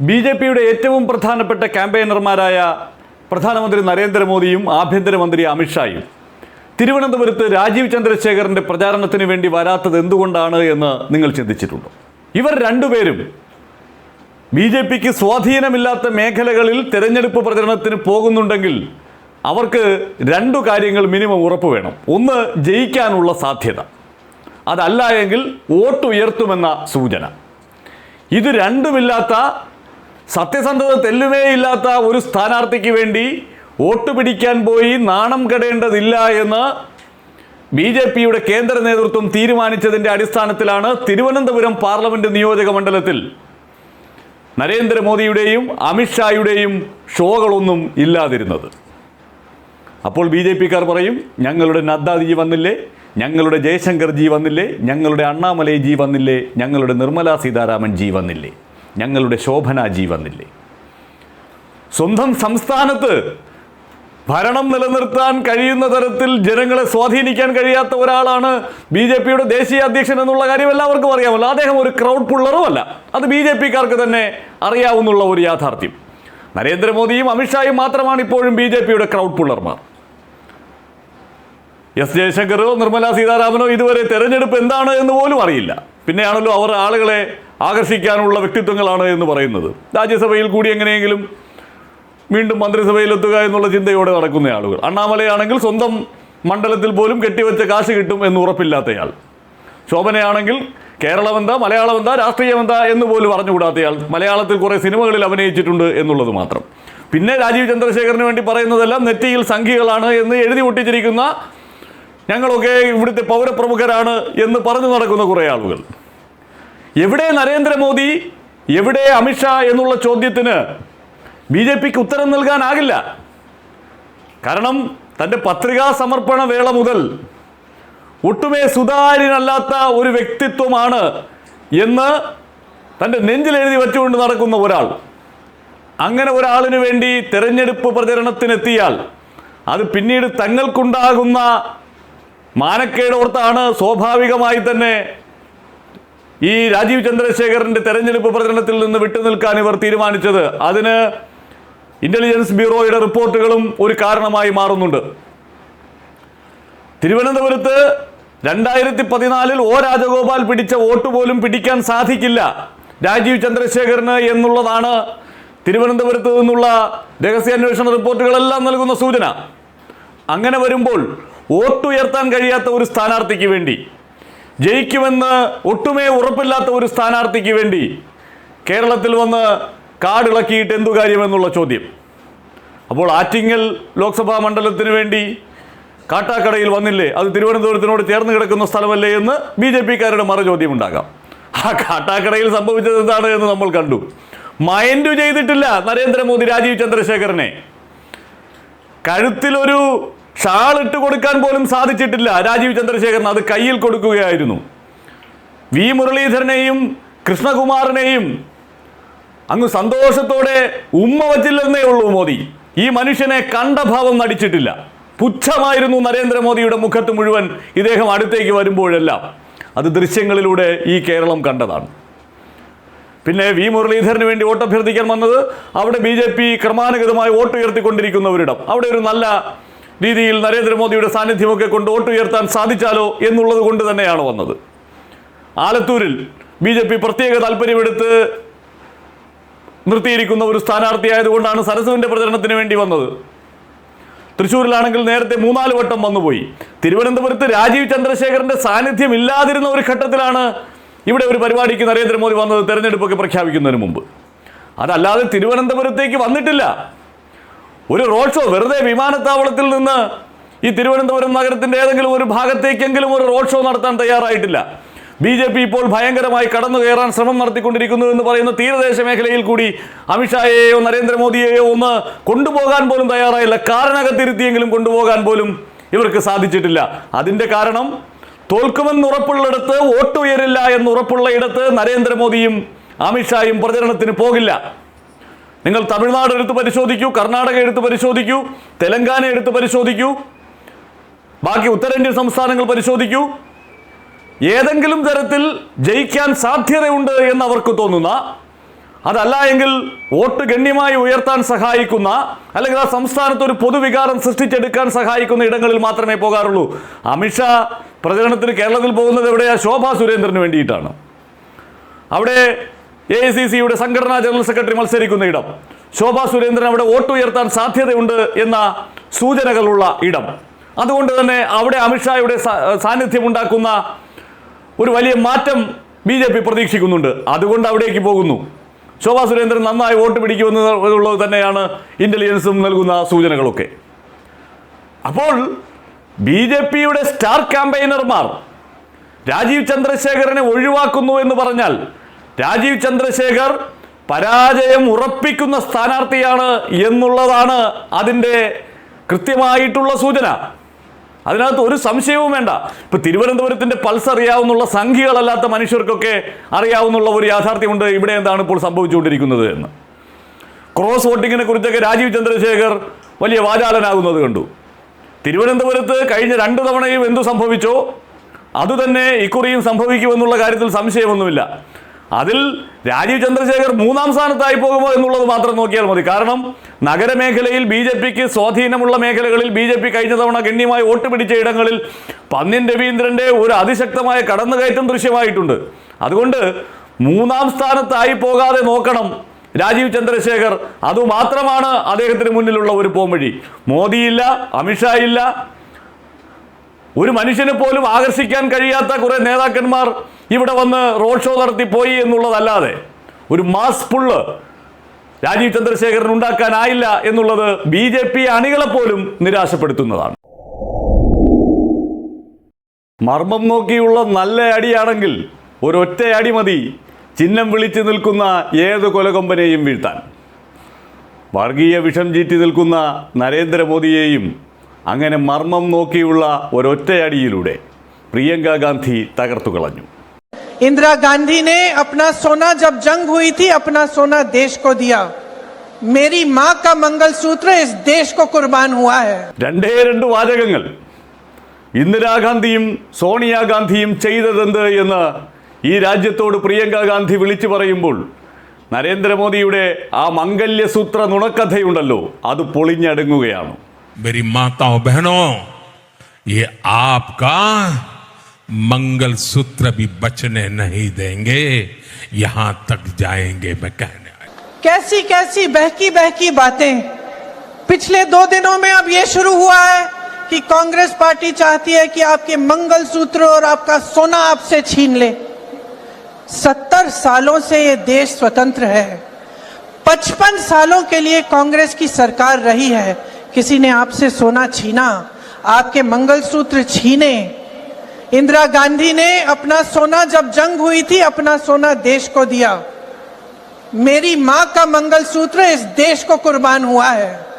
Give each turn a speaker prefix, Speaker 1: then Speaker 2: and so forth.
Speaker 1: B J പിയുടെ ഏറ്റവും പ്രധാനപ്പെട്ട ക്യാമ്പയിനർമാരായ പ്രധാനമന്ത്രി നരേന്ദ്രമോദിയും ആഭ്യന്തരമന്ത്രി അമിത്ഷായും. തിരുവനന്തപുരത്ത് രാജീവ് ചന്ദ്രശേഖറിന്റെ പ്രചാരണത്തിന് വേണ്ടി വരാത്തത് എന്തുകൊണ്ടാണ് എന്ന് നിങ്ങൾ ചിന്തിച്ചിട്ടുണ്ടോ? ഇവർ രണ്ടുപേരും ബി ജെ പിക്ക് സ്വാധീനമില്ലാത്ത മേഖലകളിൽ തെരഞ്ഞെടുപ്പ് പ്രചരണത്തിന് പോകുന്നുണ്ടെങ്കിൽ അവർക്ക് രണ്ടു കാര്യങ്ങൾ മിനിമം ഉറപ്പ് വേണം. ഒന്ന് ജയിക്കാനുള്ള സാധ്യത. അതല്ല എങ്കിൽ വോട്ടുയർത്തുമെന്ന സൂചന. ഇത് രണ്ടുമില്ലാത്ത സത്യസന്ധത തെല്ലുമേ ഇല്ലാത്ത ഒരു സ്ഥാനാർത്ഥിക്ക് വേണ്ടി വോട്ട് പിടിക്കാൻ പോയി നാണം കെടേണ്ടതില്ല എന്ന് ബി ജെ പിയുടെ കേന്ദ്ര നേതൃത്വം തീരുമാനിച്ചതിന്റെ അടിസ്ഥാനത്തിലാണ് തിരുവനന്തപുരം പാർലമെന്റ് നിയോജക മണ്ഡലത്തിൽ നരേന്ദ്രമോദിയുടെയും അമിത്ഷായുടെയും ഷോകളൊന്നും ഇല്ലാതിരുന്നത്. അപ്പോൾ ബി ജെ പിക്കാർ പറയും ഞങ്ങളുടെ നദ്ദാജി വന്നില്ലേ? ഞങ്ങളുടെ ജയശങ്കർ ജി വന്നില്ലേ? ഞങ്ങളുടെ അണ്ണാമലൈ ജി വന്നില്ലേ? ഞങ്ങളുടെ നിർമ്മലാ സീതാരാമൻ ജി വന്നില്ലേ? ഞങ്ങളുടെ ശോഭനാജി വന്നില്ലേ? സ്വന്തം സംസ്ഥാനത്ത് ഭരണം നിലനിർത്താൻ കഴിയുന്ന തരത്തിൽ ജനങ്ങളെ സ്വാധീനിക്കാൻ കഴിയാത്ത ഒരാളാണ് ബി ജെ പിയുടെ ദേശീയ അധ്യക്ഷൻ എന്നുള്ള കാര്യം എല്ലാവർക്കും അറിയാമല്ലോ. അദ്ദേഹം ഒരു ക്രൗഡ് പുള്ളറും അല്ല. അത് ബി ജെ പിക്കാർക്ക് തന്നെ അറിയാവുന്ന ഒരു യാഥാർത്ഥ്യം. നരേന്ദ്രമോദിയും അമിത്ഷായും മാത്രമാണ് ഇപ്പോഴും ബി ജെ പിയുടെ ക്രൗഡ് പുള്ളർമാർ എസ് ജയശങ്കറോ നിർമ്മലാ സീതാരാമനോ ഇതുവരെ തെരഞ്ഞെടുപ്പ് എന്താണ് എന്ന് പോലും അറിയില്ല. പിന്നെയാണല്ലോ അവർ ആളുകളെ ആകർഷിക്കാനുള്ള വ്യക്തിത്വങ്ങളാണ് എന്ന് പറയുന്നത്. രാജ്യസഭയിൽ കൂടി എങ്ങനെയെങ്കിലും വീണ്ടും മന്ത്രിസഭയിലെത്തുക എന്നുള്ള ചിന്തയോടെ നടക്കുന്ന ആളുകൾ. അണ്ണാമലയാണെങ്കിൽ സ്വന്തം മണ്ഡലത്തിൽ പോലും കെട്ടിവെച്ച കാശ് കിട്ടും എന്ന് ഉറപ്പില്ലാത്തയാൾ. ശോഭനയാണെങ്കിൽ കേരളമെന്താ മലയാളമെന്താ രാഷ്ട്രീയമെന്താ എന്ന് പോലും അറിഞ്ഞുകൂടാത്തയാൾ. മലയാളത്തിൽ കുറേ സിനിമകളിൽ അഭിനയിച്ചിട്ടുണ്ട് എന്നുള്ളത് മാത്രം. പിന്നെ രാജീവ് ചന്ദ്രശേഖറിന് വേണ്ടി പറയുന്നതെല്ലാം നെറ്റിയിൽ സംഖ്യകളാണ് എന്ന് എഴുതി ഒട്ടിച്ചിരിക്കുന്ന ഞങ്ങളൊക്കെ ഇവിടുത്തെ പൗരപ്രമുഖരാണ് എന്ന് പറഞ്ഞു നടക്കുന്ന കുറേ ആളുകൾ. എവിടെ നരേന്ദ്രമോദി എവിടെ അമിത്ഷാ എന്നുള്ള ചോദ്യത്തിന് ബി ജെ പിക്ക് ഉത്തരം നൽകാനാകില്ല. കാരണം തന്റെ പത്രികാ സമർപ്പണ വേള മുതൽ ഒട്ടുമേ സുതാര്യനല്ലാത്ത ഒരു വ്യക്തിത്വമാണ് എന്ന് തന്റെ നെഞ്ചിൽ എഴുതി വെച്ചുകൊണ്ട് നടക്കുന്ന ഒരാൾ. അങ്ങനെ ഒരാളിന് വേണ്ടി തെരഞ്ഞെടുപ്പ് പ്രചരണത്തിനെത്തിയാൽ അത് പിന്നീട് തങ്ങൾക്കുണ്ടാകുന്ന മാനക്കേടോർത്താണ് സ്വാഭാവികമായി തന്നെ ഈ രാജീവ് ചന്ദ്രശേഖറിന്റെ തെരഞ്ഞെടുപ്പ് പ്രചരണത്തിൽ നിന്ന് വിട്ടുനിൽക്കാൻ ഇവർ തീരുമാനിച്ചത്. അതിന് ഇന്റലിജൻസ് ബ്യൂറോയുടെ റിപ്പോർട്ടുകളും ഒരു കാരണമായി മാറുന്നുണ്ട്. തിരുവനന്തപുരത്ത് രണ്ടായിരത്തി പതിനാലിൽ ഒ രാജഗോപാൽ പിടിച്ച വോട്ട് പോലും പിടിക്കാൻ സാധിക്കില്ല രാജീവ് ചന്ദ്രശേഖറിന് എന്നുള്ളതാണ് തിരുവനന്തപുരത്ത് നിന്നുള്ള രഹസ്യാന്വേഷണ റിപ്പോർട്ടുകളെല്ലാം നൽകുന്ന സൂചന. അങ്ങനെ വരുമ്പോൾ വോട്ടുയർത്താൻ കഴിയാത്ത ഒരു സ്ഥാനാർത്ഥിക്ക് വേണ്ടി ജയിക്കുമെന്ന് ഒട്ടുമേ ഉറപ്പില്ലാത്ത ഒരു സ്ഥാനാർത്ഥിക്ക് വേണ്ടി കേരളത്തിൽ വന്ന് കാടിളക്കിയിട്ട് എന്തു കാര്യമെന്നുള്ള ചോദ്യം. അപ്പോൾ ആറ്റിങ്ങൽ ലോക്സഭാ മണ്ഡലത്തിന് വേണ്ടി കാട്ടാക്കടയിൽ വന്നില്ലേ? അത് തിരുവനന്തപുരത്തിനോട് ചേർന്ന് കിടക്കുന്ന സ്ഥലമല്ലേ എന്ന് ബി ജെ പിക്കാരുടെ മറുചോദ്യം ഉണ്ടാകാം ആ കാട്ടാക്കടയിൽ സംഭവിച്ചത് എന്താണ് എന്ന് നമ്മൾ കണ്ടു. മൈൻഡ് ചെയ്തിട്ടില്ല നരേന്ദ്രമോദി രാജീവ് ചന്ദ്രശേഖരനെ. കഴുത്തിലൊരു ഷാൾ ഇട്ട് കൊടുക്കാൻ പോലും സാധിച്ചിട്ടില്ല. രാജീവ് ചന്ദ്രശേഖരൻ അത് കയ്യിൽ കൊടുക്കുകയായിരുന്നു. വി മുരളീധരനെയും കൃഷ്ണകുമാറിനെയും അങ്ങ് സന്തോഷത്തോടെ ഉമ്മ വച്ചില്ലെന്നേ ഉള്ളൂ മോദി. ഈ മനുഷ്യനെ കണ്ട ഭാവം നടിച്ചിട്ടില്ല. പുച്ഛമായിരുന്നു നരേന്ദ്രമോദിയുടെ മുഖത്ത് മുഴുവൻ ഇദ്ദേഹം അടുത്തേക്ക് വരുമ്പോഴെല്ലാം. അത് ദൃശ്യങ്ങളിലൂടെ ഈ കേരളം കണ്ടതാണ്. പിന്നെ വി മുരളീധരന് വേണ്ടി വോട്ട് അഭ്യർത്ഥിക്കാൻ വന്നത് അവിടെ ബി ജെ പി ക്രമാനുഗതമായി വോട്ട് ഉയർത്തിക്കൊണ്ടിരിക്കുന്നവരിടം. അവിടെ ഒരു നല്ല രീതിയിൽ നരേന്ദ്രമോദിയുടെ സാന്നിധ്യമൊക്കെ കൊണ്ട് വോട്ട് ഉയർത്താൻ സാധിച്ചാലോ എന്നുള്ളത് കൊണ്ട് തന്നെയാണ് വന്നത്. ആലത്തൂരിൽ ബി ജെ പി പ്രത്യേക താല്പര്യമെടുത്ത് നിർത്തിയിരിക്കുന്ന ഒരു സ്ഥാനാർത്ഥി ആയതുകൊണ്ടാണ് സരസുവിന്റെ പ്രചരണത്തിന് വേണ്ടി വന്നത്. തൃശ്ശൂരിലാണെങ്കിൽ നേരത്തെ മൂന്നാൽ വട്ടം വന്നുപോയി. തിരുവനന്തപുരത്ത് രാജീവ് ചന്ദ്രശേഖരന്റെ സാന്നിധ്യം ഇല്ലാതിരുന്ന ഒരു ഘട്ടത്തിലാണ് ഇവിടെ ഒരു പരിപാടിക്ക് നരേന്ദ്രമോദി വന്നത് തെരഞ്ഞെടുപ്പൊക്കെ പ്രഖ്യാപിക്കുന്നതിന് മുമ്പ്. അതല്ലാതെ തിരുവനന്തപുരത്തേക്ക് വന്നിട്ടില്ല. ഒരു റോഡ് ഷോ വെറുതെ വിമാനത്താവളത്തിൽ നിന്ന് ഈ തിരുവനന്തപുരം നഗരത്തിന്റെ ഏതെങ്കിലും ഒരു ഭാഗത്തേക്കെങ്കിലും ഒരു റോഡ് ഷോ നടത്താൻ തയ്യാറായിട്ടില്ല. ബി ജെ പി ഇപ്പോൾ ഭയങ്കരമായി കടന്നു കയറാൻ ശ്രമം നടത്തിക്കൊണ്ടിരിക്കുന്നു എന്ന് പറയുന്ന തീരദേശ മേഖലയിൽ കൂടി അമിത്ഷായെയോ നരേന്ദ്രമോദിയെയോ ഒന്ന് കൊണ്ടുപോകാൻ പോലും തയ്യാറായില്ല. കാരണകത്തിരുത്തിയെങ്കിലും കൊണ്ടുപോകാൻ പോലും ഇവർക്ക് സാധിച്ചിട്ടില്ല. അതിന്റെ കാരണം തോൽക്കുമെന്ന് ഉറപ്പുള്ളിടത്ത് വോട്ട് ഉയരില്ല എന്ന് ഉറപ്പുള്ള ഇടത്ത് നരേന്ദ്രമോദിയും അമിത്ഷായും പ്രചരണത്തിന് പോകില്ല. നിങ്ങൾ തമിഴ്നാട് എടുത്ത് പരിശോധിക്കൂ കർണാടക എടുത്ത് പരിശോധിക്കൂ തെലങ്കാന എടുത്ത് പരിശോധിക്കൂ ബാക്കി ഉത്തരേന്ത്യൻ സംസ്ഥാനങ്ങൾ പരിശോധിക്കൂ. ഏതെങ്കിലും തരത്തിൽ ജയിക്കാൻ സാധ്യതയുണ്ട് എന്ന് അവർക്ക് തോന്നുന്ന അതല്ല എങ്കിൽ വോട്ട് ഗണ്യമായി ഉയർത്താൻ സഹായിക്കുന്ന അല്ലെങ്കിൽ ആ സംസ്ഥാനത്ത് ഒരു പൊതുവികാരം സൃഷ്ടിച്ചെടുക്കാൻ സഹായിക്കുന്ന ഇടങ്ങളിൽ മാത്രമേ പോകാറുള്ളൂ. അമിത്ഷാ പ്രചരണത്തിന് കേരളത്തിൽ പോകുന്നത് എവിടെയാ? ശോഭാ സുരേന്ദ്രന് വേണ്ടിയിട്ടാണ്. അവിടെ എ ഐ സി സിയുടെ സംഘടനാ ജനറൽ സെക്രട്ടറി മത്സരിക്കുന്ന ഇടം. ശോഭാ സുരേന്ദ്രൻ അവിടെ വോട്ട് ഉയർത്താൻ സാധ്യതയുണ്ട് എന്ന സൂചനകളുള്ള ഇടം. അതുകൊണ്ട് തന്നെ അവിടെ അമിത്ഷായുടെ സാന്നിധ്യം ഉണ്ടാക്കുന്ന ഒരു വലിയ മാറ്റം ബി ജെ പി പ്രതീക്ഷിക്കുന്നുണ്ട്. അതുകൊണ്ട് അവിടേക്ക് പോകുന്നു. ശോഭാ സുരേന്ദ്രൻ നന്നായി വോട്ട് പിടിക്കുമെന്നുള്ളത് തന്നെയാണ് ഇന്റലിജൻസും നൽകുന്ന സൂചനകളൊക്കെ. അപ്പോൾ ബി ജെ പിയുടെ സ്റ്റാർ ക്യാമ്പയിനർമാർ രാജീവ് ചന്ദ്രശേഖരനെ ഒഴിവാക്കുന്നു എന്ന് പറഞ്ഞാൽ രാജീവ് ചന്ദ്രശേഖർ പരാജയം ഉറപ്പിക്കുന്ന സ്ഥാനാർത്ഥിയാണ് എന്നുള്ളതാണ് അതിന്റെ കൃത്യമായിട്ടുള്ള സൂചന. അതിനകത്ത് ഒരു സംശയവും വേണ്ട. ഇപ്പൊ തിരുവനന്തപുരത്തിന്റെ പൾസ് അറിയാവുന്നുള്ള സംഖ്യകളല്ലാത്ത മനുഷ്യർക്കൊക്കെ അറിയാവുന്നുള്ള ഒരു യാഥാർത്ഥ്യമുണ്ട്. ഇവിടെ എന്താണ് ഇപ്പോൾ സംഭവിച്ചുകൊണ്ടിരിക്കുന്നത് എന്ന്. ക്രോസ് വോട്ടിങ്ങിനെ കുറിച്ചൊക്കെ രാജീവ് ചന്ദ്രശേഖർ വലിയ വാചാലനാകുന്നത് കണ്ടു. തിരുവനന്തപുരത്ത് കഴിഞ്ഞ രണ്ട് തവണയും എന്തു സംഭവിച്ചോ അതുതന്നെ ഇക്കുറിയും സംഭവിക്കുമെന്നുള്ള കാര്യത്തിൽ സംശയമൊന്നുമില്ല. അതിൽ രാജീവ് ചന്ദ്രശേഖർ മൂന്നാം സ്ഥാനത്തായി പോകുമോ എന്നുള്ളത് മാത്രം നോക്കിയാൽ മതി. കാരണം നഗരമേഖലയിൽ ബി ജെ പിക്ക് സ്വാധീനമുള്ള മേഖലകളിൽ ബി ജെ പി കഴിഞ്ഞ തവണ ഗണ്യമായി വോട്ട് പിടിച്ച ഇടങ്ങളിൽ പന്നിൻ രവീന്ദ്രന്റെ ഒരു അതിശക്തമായ കടന്നുകയറ്റം ദൃശ്യമായിട്ടുണ്ട്. അതുകൊണ്ട് മൂന്നാം സ്ഥാനത്തായി പോകാതെ നോക്കണം രാജീവ് ചന്ദ്രശേഖർ. അതുമാത്രമാണ് അദ്ദേഹത്തിന് മുന്നിലുള്ള ഒരു പോംവഴി. മോദിയില്ല അമിത്ഷാ ഇല്ല ഒരു മനുഷ്യനെ പോലും ആകർഷിക്കാൻ കഴിയാത്ത കുറെ നേതാക്കന്മാർ ഇവിടെ വന്ന് റോഡ് ഷോ നടത്തി പോയി എന്നുള്ളതല്ലാതെ ഒരു മാസ് പുള്ള് രാജീവ് ചന്ദ്രശേഖരൻ ഉണ്ടാക്കാനായില്ല എന്നുള്ളത് ബി ജെ പി അണികളെ പോലും നിരാശപ്പെടുത്തുന്നതാണ്. മർമ്മം നോക്കിയുള്ള നല്ല അടിയാണെങ്കിൽ ഒരൊറ്റ അടി മതി. ചിഹ്നം വിളിച്ചു നിൽക്കുന്ന ഏത് കൊലകൊമ്പനെയും വീഴ്ത്താൻ. വർഗീയ വിഷം ചീറ്റി നിൽക്കുന്ന നരേന്ദ്രമോദിയെയും അങ്ങനെ മർമ്മം നോക്കിയുള്ള ഒരൊറ്റയടിയിലൂടെ പ്രിയങ്ക ഗാന്ധി തകർത്തു കളഞ്ഞു
Speaker 2: इंदिरा गांधी ने अपना सोना जब जंग हुई थी अपना सोना देश को दिया मेरी मां का मंगलसूत्र इस देश को कुर्बान हुआ है
Speaker 1: രണ്ടേ രണ്ട് വാചകങ്ങൾ ഇന്ദിരാഗാന്ധിയും സോണിയാഗാന്ധിയും ചെയ്തതെന്ത് എന്ന് ഈ രാജ്യത്തോട് പ്രിയങ്ക ഗാന്ധി വിളിച്ചു പറയുമ്പോൾ നരേന്ദ്രമോദിയുടെ ആ മംഗല്യസൂത്ര നുണക്കഥയുണ്ടല്ലോ അത് പൊളിഞ്ഞടങ്ങുകയാണ്
Speaker 3: मेरी माताओं, बहनों, ये आपका मंगल सूत्र भी बचने नहीं देंगे। यहाँ तक जाएँगे मैं कहने
Speaker 2: कैसी कैसी बहकी बहकी बातें। पिछले दो दिनों में अब ये शुरू हुआ है कि कांग्रेस पार्टी चाहती है कि आपके मंगल सूत्र और आपका सोना आपसे छीन ले। सत्तर सालों से ये देश स्वतंत्र है। पचपन सालों के लिए कांग्रेस की सरकार रही है। किसी ने आपसे सोना छीना, आपके मंगलसूत्र छीने। इंदिरा गांधी ने अपना सोना, जब जंग हुई थी, अपना सोना देश को दिया। मेरी माँ का मंगलसूत्र इस देश को कुर्बान हुआ है।